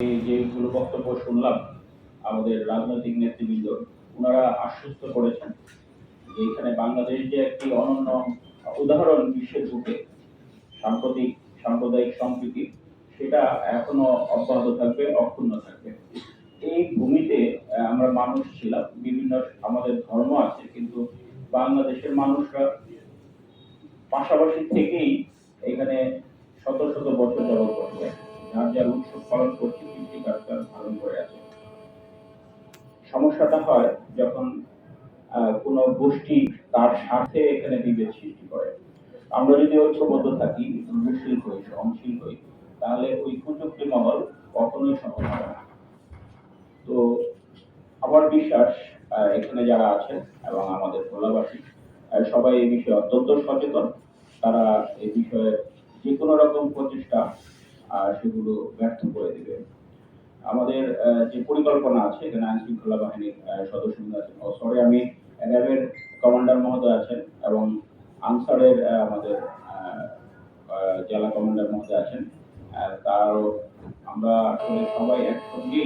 এই যেগুলো বক্তব্য শুনলাম, আমাদের রাজনৈতিক নেতৃবৃন্দ, ওনারা আশ্বস্ত করেছেন যে এখানে বাংলাদেশ যে একটি অনন্য উদাহরণ বিশ্বের বুকে, সাম্প্রতিক সাম্প্রদায়িক সম্প্রীতি, সেটা এখনও অব্যাহত থাকবে, অক্ষুণ্ণ থাকবে। এই ভূমিতে আমরা মানুষ ছিলাম, বিভিন্ন আমাদের ধর্ম আছে, কিন্তু বাংলাদেশের মানুষরা পাশাপাশি থেকেই এখানে শত শত বছর যাবত যার উৎসব পালন করছে কাজ পালন করে আছে। সমস্যাটা হয় যখন কোনো গোষ্ঠী তার স্বার্থে এখানে বিভেদ সৃষ্টি করে। আমরা যদি ঐক্যবদ্ধ থাকি রুশীল হই, সহনশীল হই, তাহলে ওই কুচুক্তি মহল কখনোই সফল হবে না। তো আমার বিশ্বাস এখানে যারা আছেন এবং আমাদের ভোলাবাসী সবাই এই বিষয়ে অত্যন্ত সচেতন। তারা এই বিষয়ে যে কোনো রকম প্রচেষ্টা আহ, সেগুলো ব্যর্থ করে দেবে। আমাদের যে পরিকল্পনা আছে, এখানে আইন শৃঙ্খলা বাহিনীর সদস্যরা আছেন। ও সরি আমি র্যাবের কমান্ডার মহোদয় আছেন এবং আনসারের আমাদের জেলা কমান্ডার মহোদয় আছেন। তার আমরা আসলে সবাই একসঙ্গেই